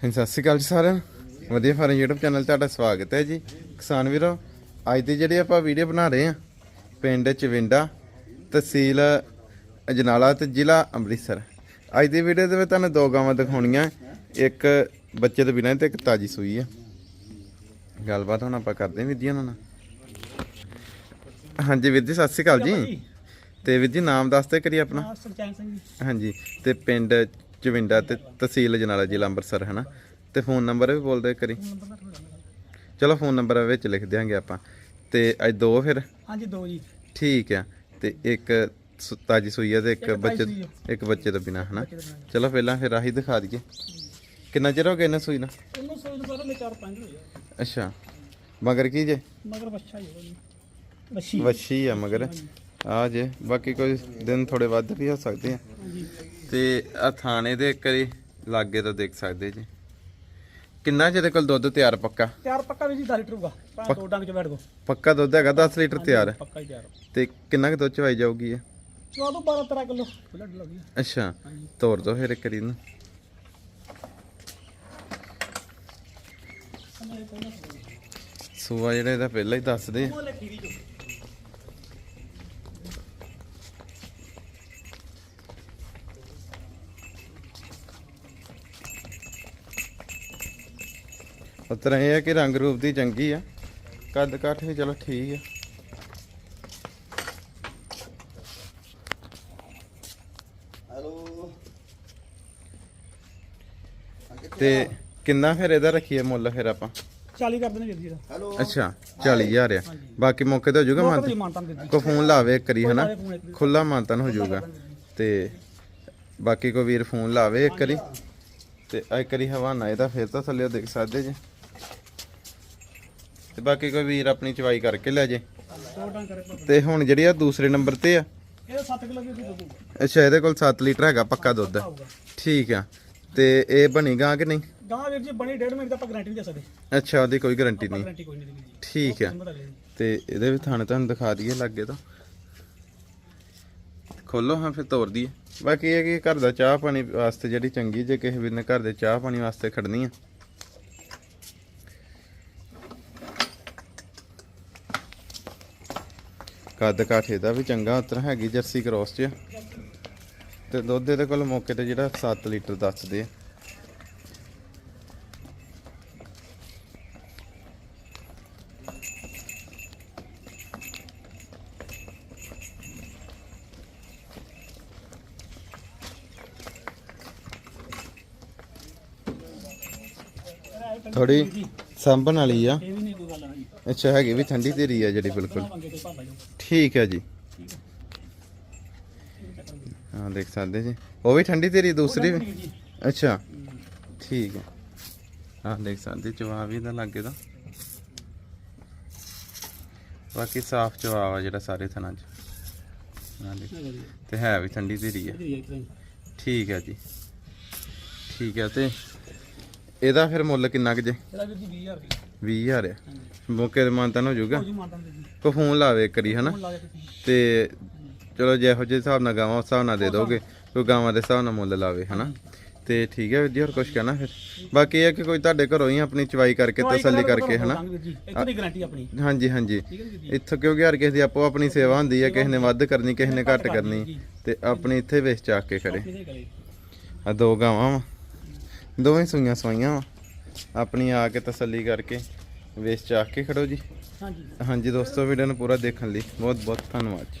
ਹਾਂਜੀ ਸਤਿ ਸ਼੍ਰੀ ਅਕਾਲ ਜੀ ਸਾਰਿਆਂ ਨੂੰ। ਵਧੀਆ ਫਾਰਮ YouTube ਚੈਨਲ 'ਤੇ ਤੁਹਾਡਾ ਸਵਾਗਤ ਹੈ ਜੀ। ਕਿਸਾਨ ਵੀਰੋ ਅੱਜ ਦੀ ਜਿਹੜੀ ਆਪਾਂ ਵੀਡੀਓ ਬਣਾ ਰਹੇ ਹਾਂ ਪਿੰਡ ਚਵਿੰਡਾ ਤਹਿਸੀਲ ਅਜਨਾਲਾ ਤੇ ਜ਼ਿਲ੍ਹਾ ਅੰਮ੍ਰਿਤਸਰ। ਅੱਜ ਦੀ ਵੀਡੀਓ ਦੇ ਵਿੱਚ ਤੁਹਾਨੂੰ ਦੋ ਗਾਵਾਂ ਦਿਖਾਉਣੀਆਂ। ਇੱਕ ਬੱਚੇ ਤੋਂ ਬਿਨਾਂ ਤੇ ਇੱਕ ਤਾਜੀ ਸੂਈ ਹੈ ਗੱਲਬਾਤ ਹੁਣ ਆਪਾਂ ਕਰਦੇ ਹਾਂ ਵੀਰ ਜੀ ਉਹਨਾਂ ਨਾਲ। ਹਾਂਜੀ ਵੀਰ ਜੀ ਸਤਿ ਸ਼੍ਰੀ ਅਕਾਲ ਜੀ। ਤੇ ਵੀਰ ਜੀ ਨਾਮ ਦੱਸਦੇ ਕਰੀ ਆਪਣਾ। ਸਿੰਘ ਜੀ। ਹਾਂਜੀ ਤੇ ਪਿੰਡ ਚਵਿੰਡਾ ਤੇ ਤਹਿਸੀਲ ਜਨਾਲਾ ਜ਼ਿਲ੍ਹਾ ਅੰਮ੍ਰਿਤਸਰ ਹੈ ਨਾ ਤੇ ਫੋਨ ਨੰਬਰ ਵੀ ਬੋਲਦੇ ਕਰੀ ਦਾ। ਚਲੋ ਫੋਨ ਨੰਬਰ ਵਿੱਚ ਲਿਖ ਦਿਆਂਗੇ ਆਪਾਂ। ਤੇ ਅੱਜ ਦੋ ਫਿਰ? ਹਾਂਜੀ ਦੋ ਜੀ। ਠੀਕ ਆ। ਤੇ ਇੱਕ ਸੁ- ਤਾਜੀ ਸੂਈ ਆ ਤੇ ਇੱਕ ਬੱਚੇ ਇੱਕ ਬੱਚੇ ਤੋਂ ਬਿਨਾ ਹਨਾ? ਨਾਲ। ਚਲੋ ਪਹਿਲਾਂ ਫਿਰ ਆਹੀ ਦਿਖਾ ਦਈਏ। ਕਿੰਨਾ ਚਿਰ ਹੋ ਗਿਆ ਇਹਨਾਂ ਸੂਈ ਨਾ? ਉਹਨੂੰ ਸੋਈ ਨੂੰ ਮੈਂ ਚਾਰ ਪੰਜ ਹੋਇਆ ਅੱਛਾ। ਮਗਰ ਕੀ ਜੇ? ਮਗਰ ਬੱਚਾ ਹੀ ਜੀ ਬੱਚੀ ਵੱਛੀ। ਆ ਮਗਰ। ਆ ਜੇ। ਬਾਕੀ ਕੋਈ ਦਿਨ ਥੋੜੇ ਵੱਧ ਵੀ ਹੋ ਸਕਦੇ ਆ। ਤੇ ਆ ਥਾਣੇ ਦੇ ਕਰੀ ਲਾਗੇ ਤੋਂ ਦੇਖ ਸਕਦੇ ਜੀ। ਕਿੰਨਾ ਜਿਹਦੇ ਕੋਲ ਦੁੱਧ ਤਿਆਰ ਪੱਕਾ? ਚਾਰ ਪੱਕਾ ਵੀ ਜੀ 10 ਲੀਟਰ ਹੋਊਗਾ। ਭਾਵੇਂ ਦੋ ਡੰਗ ਚ ਬੈਠ ਦੋ ਪੱਕਾ ਦੁੱਧ ਹੈਗਾ 10 ਲੀਟਰ ਤਿਆਰ। ਹੈ। ਪੱਕਾ ਹੀ ਤਿਆਰ। ਤੇ ਕਿੰਨਾ ਕੁ ਦੁੱਧ ਚਵਾਈ ਜਾਊਗੀ ਇਹ? ਚਵਾ ਦੋ 12 13 ਕਿਲੋ। ਖੁੱਲਾ ਡੁੱਲਾ ਵੀ ਅੱਛਾ ਤੋੜ ਦੋ ਫਿਰ ਇੱਕ ਵਾਰੀ ਨੂੰ ਸੂਆ ਜਿਹੜਾ ਇਹਦਾ ਪਹਿਲਾਂ ਹੀ ਦੱਸ ਦੇ। ਉਤਰਾ ਇਹ ਹੈ ਕਿ ਰੰਗ ਰੂਪ ਦੀ ਚੰਗੀ ਆ। ਕੱਦ ਕਾਠ ਵੀ ਚਲੋ ਠੀਕ ਆ। ਤੇ ਕਿੰਨਾ ਫਿਰ ਇਹਦਾ ਰੱਖੀਏ ਮੁੱਲ ਫਿਰ ਆਪਾਂ? 40 ਕਰ ਵੀਰ ਜੀ ਦਾ ਅੱਛਾ 40000 ਆ। ਬਾਕੀ ਮੌਕੇ ਤੇ ਹੋ ਜਾਊਗਾ ਮੌਕੇ ਤੇ ਮਨ ਮਾਨਤਾਂ ਦੇ ਕੋ ਫੋਨ ਲਾਵੇ ਇੱਕ ਕਰੀ ਹਨਾ। ਖੁੱਲਾ ਮਾਨਤਨ ਹੋ ਜਾਊਗਾ। ਤੇ ਬਾਕੀ ਕੋ ਵੀਰ ਫੋਨ ਲਾਵੇ ਇੱਕ ਵਾਰੀ? ਤੇ ਆ ਇੱਕ ਵਾਰੀ ਹਵਾਨਾ ਇਹਦਾ ਫਿਰ ਤਾਂ ਥੱਲੇ ਦੇਖ ਸਕਦੇ ਜੇ। ਤੇ ਬਾਕੀ ਕੋਈ ਵੀਰ ਆਪਣੀ ਚਵਾਈ ਕਰਕੇ ਲੈ ਜੇ। ਤੇ ਹੁਣ ਜਿਹੜੀ ਆ ਦੂਸਰੇ ਨੰਬਰ ਤੇ ਆ। ਇਹ 7 ਕਿਲੋ ਵੀ ਦੁੱਧ ਹੋਊਗਾ ਅੱਛਾ ਇਹਦੇ ਕੋਲ 7 ਲੀਟਰ ਹੈਗਾ ਪੱਕਾ ਦੁੱਧ। ਠੀਕ ਆ। ਤੇ ਇਹ ਬਣੀਗਾ ਕਿ ਨਹੀਂ? ਗਾਂ ਵੀਰ ਜੀ ਬਣੀ ਡੇਢ ਮਹੀਨੇ ਦਾ ਆਪਾਂ ਗਾਰੰਟੀ ਦੇ ਸਕਦੇ। ਅੱਛਾ ਉਹਦੀ ਕੋਈ ਗਾਰੰਟੀ ਨਹੀਂ। ਠੀਕ ਆ। ਤੇ ਇਹਦੇ ਵੀ ਥਾਣੇ ਤੁਹਾਨੂੰ ਦਿਖਾ ਦਈਏ ਲੱਗੇ ਤਾਂ। ਖੋਲੋ ਹਾਂ ਫਿਰ ਤੋੜ ਦਈਏ। ਬਾਕੀ ਇਹ ਕਿ ਘਰ ਦਾ ਚਾਹ ਪਾਣੀ ਵਾਸਤੇ ਜਿਹੜੀ ਚੰਗੀ ਜੇ ਕਿਸੇ ਵੀਰ ਨੇ ਘਰ ਦੇ ਚਾਹ ਪਾਣੀ ਵਾਸਤੇ ਖੜਨੀ ਆ। ਕੱਦ ਕਾਠੇ ਦਾ ਵੀ ਚੰਗਾ ਉਤਰ ਹੈਗੀ ਜਰਸੀ ਕ੍ਰੋਸ ਚ ਤੇ ਦੁੱਧ ਇਹਦੇ ਕੋਲ ਮੌਕੇ ਤੇ ਜਿਹੜਾ 7 ਲੀਟਰ ਦੱਸਦੇ ਆ। ਥੋੜੀ ਸਾਂਭਣ ਵਾਲੀ ਆ। ਅੱਛਾ, ਹੈਗੀ ਵੀ ਠੰਡੀ ਤੇਰੀ ਆ ਜਿਹੜੀ ਬਿਲਕੁਲ। ਠੀਕ ਹੈ ਜੀ। ਹਾਂ, ਦੇਖ ਸਕਦੇ ਜੀ। ਉਹ ਵੀ ਠੰਡੀ ਤੇਰੀ, ਦੂਸਰੀ ਵੀ? ਅੱਛਾ, ਠੀਕ ਹੈ ਹਾਂ, ਦੇਖ ਸਕਦੇ ਜਵਾਬ ਵੀ ਇਹਦਾ ਲੱਗੇ ਦਾ ਬਾਕੀ ਸਾਫ਼ ਜਵਾਬ ਆ ਜਿਹੜਾ ਸਾਰੇ ਥਣਾਂ 'ਚ। ਹਾਂ ਦੇਖ ਤੇ ਹੈ ਵੀ ਠੰਡੀ ਤੇਰੀ ਆ। ਠੀਕ ਹੈ ਜੀ। ਠੀਕ ਹੈ ਤੇ ਇਹਦਾ ਫਿਰ ਮੁੱਲ ਕਿੰਨਾ ਕੁ ਜੇ? ਇਹਦਾ ਵੀਰ 20000 ਰੁਪਏ 20000 ਆ ਮੌਕੇ ਤੇ ਮਾਨਤਾ ਹੋ ਜਾਊਗਾ। ਜੀ ਮਾਨਤਾਂ ਦੇ ਜੀ। ਕੋ ਫੋਨ ਲਾਵੇ ਕਰੀ ਹਨਾ? ਫੋਨ ਲਾ ਕੇ ਤੁਸੀਂ। ਤੇ ਚਲੋ ਜਿਹੋ ਜਿਹੇ ਹਿਸਾਬ ਨਾਲ ਗਾਵਾਂ ਉਸ ਹਿਸਾਬ ਨਾਲ ਦੇ ਦੋਗੇ। ਕੋਈ ਗਾਵਾਂ ਦੇ ਹਿਸਾਬ ਨਾਲ ਮੁੱਲ ਲਾਵੇ ਹਨਾ? ਤੇ ਠੀਕ ਹੈ ਵੀਰ ਜੀ ਹੋਰ ਕੁਝ ਕਹਿਣਾ ਫਿਰ? ਬਾਕੀ ਇਹ ਹੈ ਕਿ ਕੋਈ ਤੁਹਾਡੇ ਘਰੋਂ ਹੀ ਆਪਣੀ ਚਵਾਈ ਕਰਕੇ ਤਸੱਲੀ ਕਰਕੇ ਹਨਾ? ਇੱਕ ਦੀ ਗਾਰੰਟੀ ਆਪਣੀ। ਹਾਂਜੀ ਹਾਂਜੀ। ਇੱਥੋਂ ਕਿਉਂਕਿ ਹਰ ਕਿਸੇ ਦੀ ਆਪੋ ਆਪਣੀ ਸੇਵਾ ਹੁੰਦੀ ਹੈ ਕਿਸੇ ਨੇ ਵੱਧ ਕਰਨੀ ਕਿਸੇ ਨੇ ਘੱਟ ਕਰਨੀ ਤੇ ਆਪਣੀ ਇੱਥੇ ਵੇਚ ਚਾਕ ਕੇ ਕਰੇ ਕਰੇ ਆ ਦੋ ਗਾਵਾਂ ਵਾ। ਦੋਵੇਂ ਸੂਈਆਂ ਸਵਾਈਆਂ ਵਾ। ਆਪਣੀ ਆ ਕੇ ਤਸੱਲੀ ਕਰਕੇ ਵੇਚ ਚਾਕ ਕੇ ਖੜੋ ਜੀ। ਹਾਂਜੀ। ਹਾਂਜੀ ਦੋਸਤੋ ਵੀਡੀਓ ਨੂੰ ਪੂਰਾ ਦੇਖਣ ਲਈ ਬਹੁਤ ਬਹੁਤ ਧੰਨਵਾਦ ਜੀ।